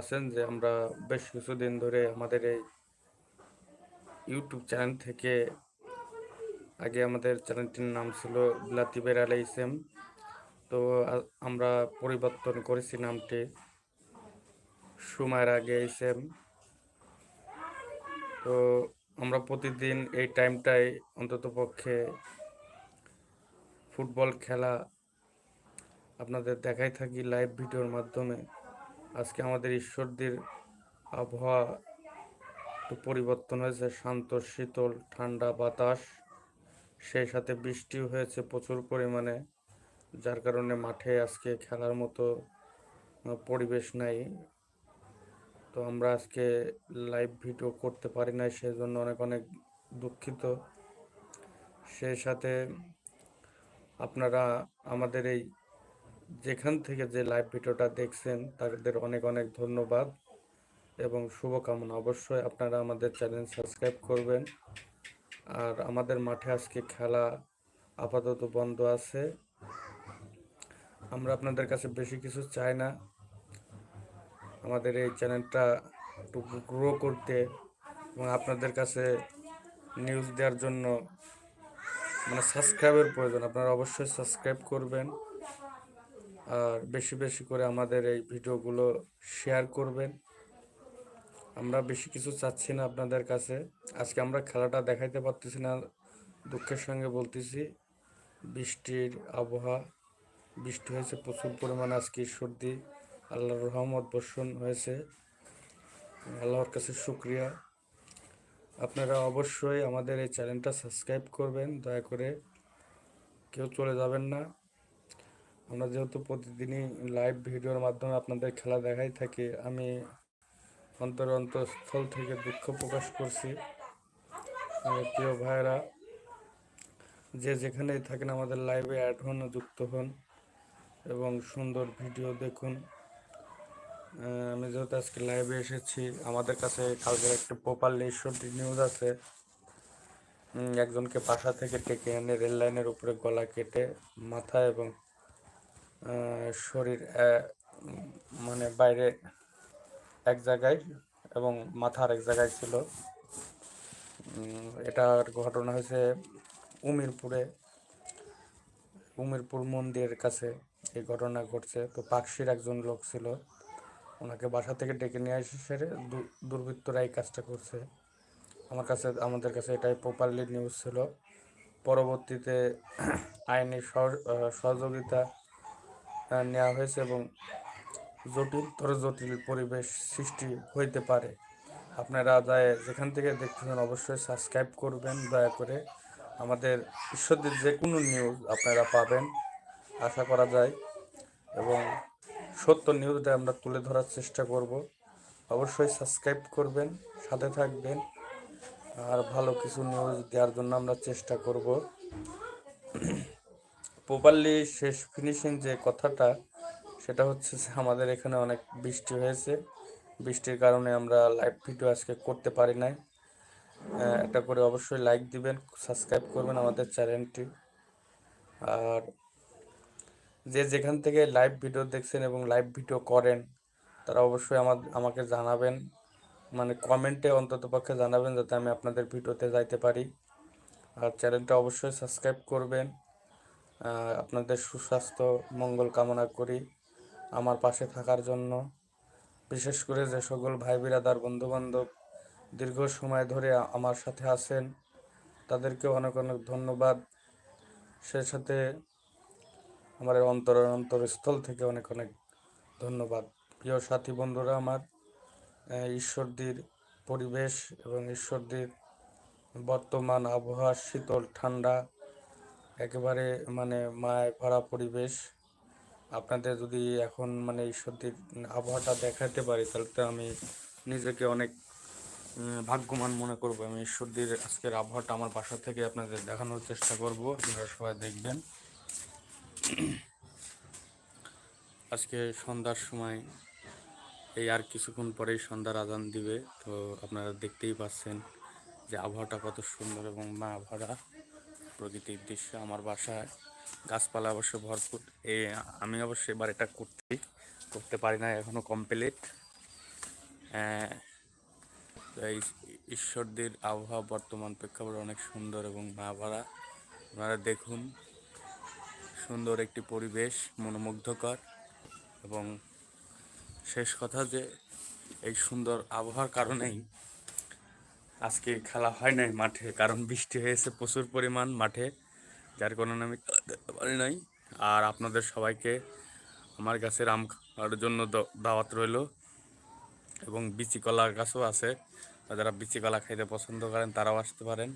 আছেন যে আমরা বেশ কিছুদিন ধরে আমাদের এই ইউটিউব চ্যানেল থেকে আগে আমাদের চ্যানেলটির নাম ছিল লাতিবের আলাই ইসেম তো আমরা পরিবর্তন করেছি নামটি। সময়ের আগে ইসেম তো আমরা প্রতিদিন এই টাইমটায় অন্তত পক্ষে ফুটবল খেলা আপনাদের দেখাই থাকি, লাইভ ভিডিওর মাধ্যমে। আজকে আমাদের ঈশ্বরদীর আবহাওয়া একটু পরিবর্তন হয়েছে, শান্ত, শীতল, ঠান্ডা বাতাস। সেই সাথে বৃষ্টিও হয়েছে প্রচুর পরিমাণে, যার কারণে মাঠে আজকে খেলার মতো পরিবেশ নাই। তো আমরা আজকে লাইভ ভিডিও করতে পারি নাই, সেজন্য অনেক অনেক দুঃখিত। সেই সাথে আপনারা আমাদের এই যেখান থেকে যে লাইভ ভিডিওটা দেখছেন, তাদের অনেক অনেক ধন্যবাদ এবং শুভকামনা। অবশ্যই আপনারা আমাদের চ্যানেল সাবস্ক্রাইব করবেন। আর আমাদের মাঠে আজকে খেলা আপাতত বন্ধ আছে। আমরা আপনাদের কাছে বেশি কিছু চাই না। আমাদের এই চ্যানেলটা একটু গ্রো করতে এবং আপনাদের কাছে নিউজ দেওয়ার জন্য মানে সাবস্ক্রাইবের প্রয়োজন। আপনারা অবশ্যই সাবস্ক্রাইব করবেন। আর বেশি বেশি করে আমাদের এই ভিডিওগুলো শেয়ার করবেন। আমরা বেশি কিছু চাচ্ছি না আপনাদের কাছে। আজকে আমরা খেলাটা দেখাইতে পারতেছি না, দুঃখের সঙ্গে বলতেছি। বৃষ্টির আবহাওয়া, বৃষ্টি হয়েছে প্রচুর পরিমাণ আজকে সর্দি, আল্লাহর রহমত বর্ষণ হয়েছে। আল্লাহর কাছে শুক্রিয়া। আপনারা অবশ্যই আমাদের এই চ্যানেলটা সাবস্ক্রাইব করবেন। দয়া করে কেউ চলে যাবেন না। আমরা যেহেতু প্রতিদিনই লাইভ ভিডিওর মাধ্যমে আপনাদের খেলা দেখাই থাকি, আমি অন্তর অন্তঃস্থল থেকে দুঃখ প্রকাশ করছি। প্রিয় ভাইয়েরা, যে যেখানেই থাকেন, আমাদের লাইভে অ্যাড হন যুক্ত হন এবং সুন্দর ভিডিও দেখুন। আমি যেহেতু আজকে লাইভে এসেছি, আমাদের কাছে কালকের একটা প্রপারলি ঈশ্বরটি নিউজ আছে। একজনকে বাসা থেকে ডেকে এনে রেল লাইনের উপরে গলা কেটে মাথা এবং শরীর মানে বাইরে এক জায়গায় এবং মাথা এক জায়গায় ছিল। এটার ঘটনা হয়েছে উমিরপুরে, উমিরপুর মন্দিরের কাছে এই ঘটনা ঘটছে। তো পাকশির একজন লোক ছিল, ওনাকে বাসা থেকে ডেকে নিয়ে এসে সেরে দুর্বৃত্তরা এই কাজটা করছে। আমার কাছে, আমাদের কাছে এটাই প্রপারলি নিউজ ছিল। পরবর্তীতে আইনি সহ- সহযোগিতা নেওয়া হয়েছে এবং জটিলতর জটিল পরিবেশ সৃষ্টি হইতে পারে। আপনারা যায় যেখান থেকে দেখতেছেন অবশ্যই সাবস্ক্রাইব করবেন। দয়া করে আমাদের ঈশ্বরদের যে কোনো নিউজ আপনারা পাবেন, আশা করা যায়। এবং সত্য নিউজটা আমরা তুলে ধরার চেষ্টা করব। অবশ্যই সাবস্ক্রাইব করবেন, সাথে থাকবেন। আর ভালো কিছু নিউজ দেওয়ার জন্য আমরা চেষ্টা করব। প্রপারলি শেষ ফিনিশিং যে কথাটা, সেটা হচ্ছে যে আমাদের এখানে অনেক বৃষ্টি হয়েছে। বৃষ্টির কারণে আমরা লাইভ ভিডিও আজকে করতে পারি নাই। একটা করে অবশ্যই লাইক দিবেন সাবস্ক্রাইব করবেন আমাদের চ্যানেলটি। আর যে যেখান থেকে লাইভ ভিডিও দেখছেন এবং লাইভ ভিডিও করেন, তারা অবশ্যই আমার, আমাকে জানাবেন। মানে কমেন্টে অন্তত পক্ষে জানাবেন যাতে আমি আপনাদের ভিডিওতে যাইতে পারি। আর চ্যানেলটা অবশ্যই সাবস্ক্রাইব করবেন। আপনাদের সুস্বাস্থ্য, মঙ্গল কামনা করি আমার পাশে থাকার জন্য। বিশেষ করে যে সকল ভাই বিরাদার বন্ধু বান্ধব দীর্ঘ সময় ধরে আমার সাথে আছেন, তাদেরকে অনেক অনেক ধন্যবাদ। সে সাথে আমার অন্তর অন্তরস্থল থেকে অনেক অনেক ধন্যবাদ। প্রিয় সাথী বন্ধুরা আমার ঈশ্বরদীর পরিবেশ এবং ঈশ্বরদীর বর্তমান আবহাওয়া শীতল ঠান্ডা একেবারে মানে মায় ভরা পরিবেশ। আপনাদের যদি এখন মানে ঈশ্বরদীর আবহাওয়াটা দেখাতে পারি তাহলে তো আমি নিজেকে অনেক উম, ভাগ্যবান মনে করব। আমি ঈশ্বরদীর আজকের আবহাওয়াটা আমার বাসা থেকে আপনাদের দেখানোর চেষ্টা করব আপনারা সবাই দেখবেন। আজকে সন্ধ্যার সময় এই আর কিছুক্ষণ পরেই সন্ধ্যার আজান দিবে। তো আপনারা দেখতেই পাচ্ছেন যে আবহাওয়াটা কত সুন্দর এবং মা ভরা প্রকৃতির দৃশ্য আমার বাসায়। গাছপালা অবশ্য ভরপুর। এই আমি অবশ্য এবার এটা করতে করতে পারি না এখনও কমপ্লিট ঈশ্বরদীর আবহাওয়া বর্তমান প্রেক্ষাপট অনেক সুন্দর এবং মায়াভরা আপনারা দেখুন, সুন্দর একটি পরিবেশ, মনোমুগ্ধকর এবং শেষ কথা যে এই সুন্দর আবহাওয়ার কারণেই আজকে খেলা হয় নাই মাঠে, কারণ বৃষ্টি হয়েছে প্রচুর পরিমাণ মাঠে, যার কারণে আমি পারি নাই। আর আপনাদের সবাইকে আমার গাছের আম খাওয়ার জন্য দাওয়াত রইল, এবং বিচি কলার গাছও আছে। যারা বিচি কলা খাইতে পছন্দ করেন, তারাও আসতে পারেন।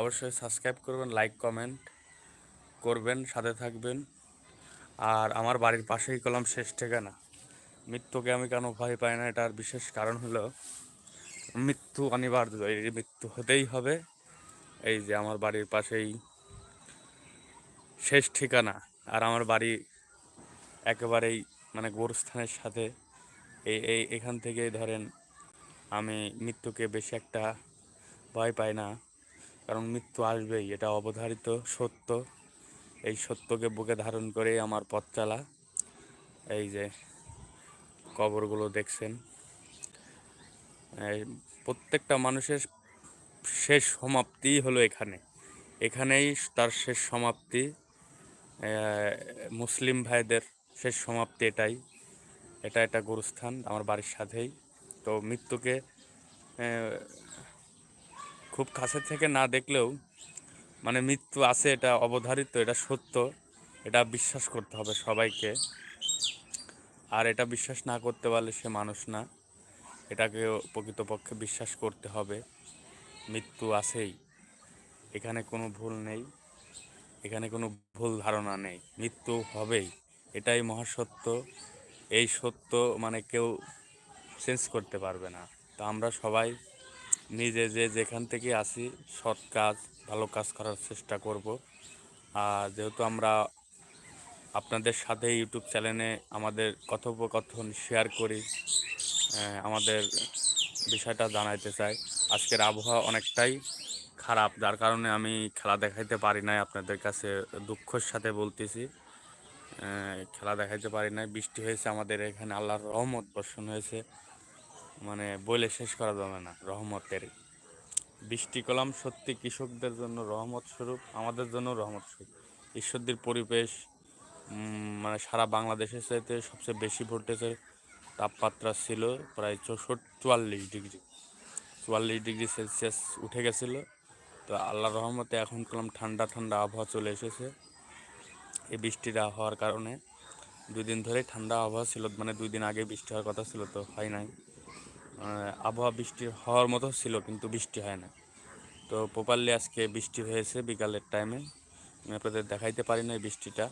অবশ্যই সাবস্ক্রাইব করবেন, লাইক, কমেন্ট করবেন, সাথে থাকবেন। আর আমার বাড়ির পাশেই কলাম শেষ ঠিকানা। মৃত্যুকে আমি কেন ভয় পাই না, এটার বিশেষ কারণ হলো মৃত্যু অনিবার্য, এই মৃত্যু হতেই হবে। এই যে আমার বাড়ির পাশেই শেষ ঠিকানা, আর আমার বাড়ি একেবারেই মানে গোরস্থানের সাথে। এই এই, এখান থেকেই ধরেন আমি মৃত্যুকে বেশি একটা ভয় পাই না, কারণ মৃত্যু আসবেই, এটা অবধারিত, সত্য। এই সত্যকে বুকে ধারণ করেই আমার পথ চালা। এই যে কবরগুলো দেখছেন। প্রত্যেকটা মানুষের শেষ সমাপ্তি হলো এখানে। এখানেই তার শেষ সমাপ্তি মুসলিম ভাইদের শেষ সমাপ্তি এটাই। এটা একটা গুরুস্থান আমার বাড়ির সাথেই। তো মৃত্যুকে খুব কাছে থেকে না দেখলেও মানে মৃত্যু আছে, এটা অবধারিত, এটা সত্য, এটা বিশ্বাস করতে হবে সবাইকে। আর এটা বিশ্বাস না করতে পারলে সে মানুষ না। এটাকে প্রকৃতপক্ষে বিশ্বাস করতে হবে। মৃত্যু আছেই। এখানে কোনো ভুল নেই। এখানে কোনো ভুল ধারণা নেই। মৃত্যু হবেই। এটাই মহাসত্য। এই সত্য মানে কেউ চেঞ্জ করতে পারবে না। তো আমরা সবাই নিজে যে যেখান থেকে আসি সৎ কাজ, ভালো কাজ করার চেষ্টা করব। আর যেহেতু আমরা আপনাদের সাথে ইউটিউব চ্যানেলে আমাদের কথোপকথন শেয়ার করি আমাদের বিষয়টা জানাইতে চাই। আজকের আবহাওয়া অনেকটাই খারাপ, যার কারণে আমি খেলা দেখাইতে পারি নাই। আপনাদের কাছে দুঃখের সাথে বলতেছি। খেলা দেখাইতে পারি নাই। বৃষ্টি হয়েছে আমাদের এখানে, আল্লাহর রহমত বর্ষণ হয়েছে। মানে বলে শেষ করা যাবে না রহমতের বৃষ্টি কলাম সত্যি কৃষকদের জন্য রহমত স্বরূপ, আমাদের জন্য রহমত স্বরূপ। ঈশ্বরদীর পরিবেশ মানে সারা বাংলাদেশের চাইতে সবচেয়ে বেশি ভোল্টেজের তাপমাত্রা ছিল প্রায় চৌষট্টি, চুয়াল্লিশ ডিগ্রি। চুয়াল্লিশ ডিগ্রি সেলসিয়াস উঠে গেছিল। তো আল্লাহর রহমতে এখন কলম ঠান্ডা ঠান্ডা আবহাওয়া চলে এসেছে। এই বৃষ্টিটা হওয়ার কারণে দুই দিন ধরে ঠান্ডা আবহাওয়া ছিল মানে দুই দিন আগে বৃষ্টি হওয়ার কথা ছিল তো, হয় নাই। আবহাওয়া বৃষ্টি হওয়ার মতো ছিল, কিন্তু বৃষ্টি হয় না তো প্রপারলি আজকে বৃষ্টি হয়েছে বিকালের টাইমে আমি আপনাদের দেখাইতে পারি না এই বৃষ্টিটা।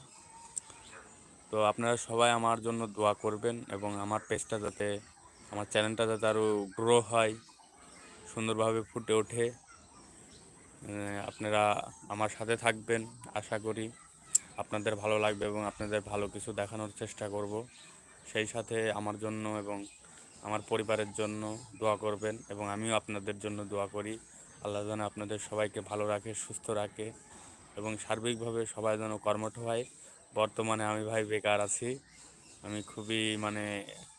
তো আপনারা সবাই আমার জন্য দোয়া করবেন এবং আমার পেজটা যাতে, আমার চ্যানেলটা যাতে আরও গ্রো হয়, সুন্দরভাবে ফুটে ওঠে আপনারা আমার সাথে থাকবেন, আশা করি আপনাদের ভালো লাগবে এবং আপনাদের ভালো কিছু দেখানোর চেষ্টা করব। সেই সাথে আমার জন্য এবং আমার পরিবারের জন্য দোয়া করবেন এবং আমিও আপনাদের জন্য দোয়া করি। আল্লাহ যেন আপনাদের সবাইকে ভালো রাখে, সুস্থ রাখে এবং সার্বিকভাবে সবাই যেন কর্মঠ হয়। বর্তমানে আমি ভাই বেকার আছি। আমি খুবই মানে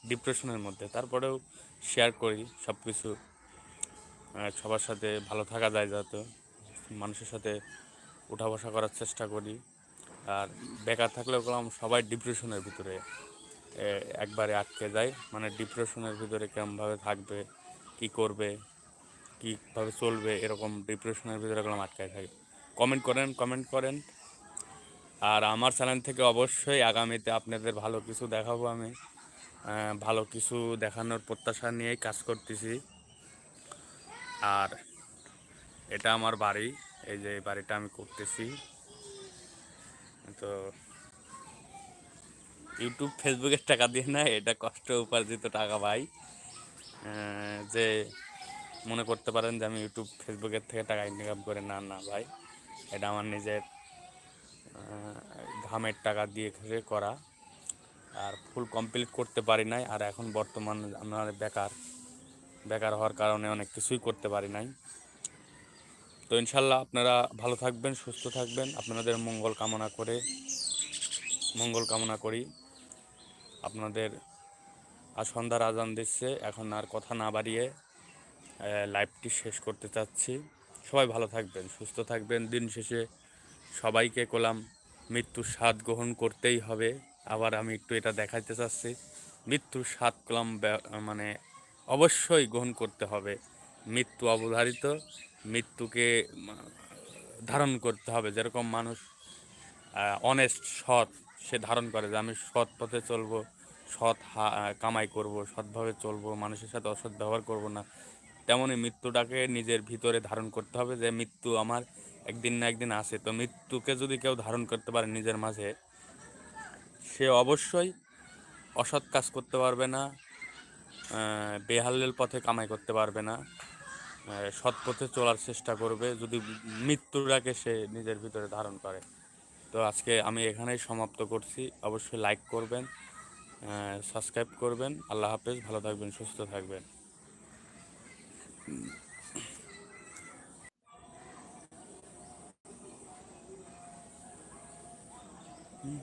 ডিপ্রেশনের মধ্যে। তারপরেও শেয়ার করি সব কিছু সবার সাথে ভালো থাকা যায় যাতে। মানুষের সাথে উঠা বসা করার চেষ্টা করি। আর বেকার থাকলেও কলম সবাই ডিপ্রেশনের ভিতরে একবারে আটকে যায়। মানে ডিপ্রেশনের ভিতরে কেমনভাবে থাকবে, কি করবে, কীভাবে চলবে, এরকম ডিপ্রেশনের ভিতরে কলম আটকায় থাকে। কমেন্ট করেন কমেন্ট করেন। আর আমার চ্যানেল থেকে অবশ্যই আগামীতে আপনাদের ভালো কিছু দেখাবো আমি। ভালো কিছু দেখানোর প্রত্যাশা নিয়েই কাজ করতেছি। আর এটা আমার বাড়ি, এই যে বাড়িটা আমি করতেছি। তো ইউটিউব ফেসবুকের টাকা দিয়ে না, এটা কষ্ট উপার্জিত টাকা ভাই। যে মনে করতে পারেন যে আমি ইউটিউব ফেসবুকের থেকে টাকা ইনকাম করে না না ভাই। এটা আমার নিজের ঘামের টাকা দিয়ে করে করা। আর ফুল কমপ্লিট করতে পারি নাই, আর এখন বর্তমান আমার বেকার। বেকার হওয়ার কারণে অনেক কিছুই করতে পারি নাই। তো ইনশাল্লাহ আপনারা ভালো থাকবেন, সুস্থ থাকবেন। আপনাদের মঙ্গল কামনা করে, মঙ্গল কামনা করি। আপনাদের আর সন্ধ্যার আজান দিচ্ছে, এখন আর কথা না বাড়িয়ে লাইভটি শেষ করতে চাচ্ছি। সবাই ভালো থাকবেন, সুস্থ থাকবেন। দিন শেষে সবাইকে কলাম, মৃত্যুর স্বাদ গ্রহণ করতেই হবে। আবার আমি একটু এটা দেখাইতে চাচ্ছি। মৃত্যুর স্বাদ কলাম মানে অবশ্যই গ্রহণ করতে হবে। মৃত্যু অবধারিত, মৃত্যুকে ধারণ করতে হবে। যেরকম মানুষ অনেস্ট সৎ, সে ধারণ করে যে আমি সৎ পথে চলবো, সৎ কামাই করব, সৎভাবে চলবো, মানুষের সাথে অসৎ ব্যবহার করব না তেমনই মৃত্যুটাকে নিজের ভিতরে ধারণ করতে হবে যে মৃত্যু আমার একদিন না একদিন আসে তো মৃত্যুকে যদি কেউ ধারণ করতে পারে নিজের মাঝে, সে অবশ্যই অসৎ কাজ করতে পারবে না বেহাল্লেল পথে কামাই করতে পারবে না সৎ পথে চলার চেষ্টা করবে যদি মৃত্যুটাকে সে নিজের ভিতরে ধারণ করে। তো আজকে আমি এখানেই সমাপ্ত করছি। অবশ্যই লাইক করবেন সাবস্ক্রাইব করবেন। আল্লাহ হাফেজ, ভালো থাকবেন, সুস্থ থাকবেন। Mm-hmm.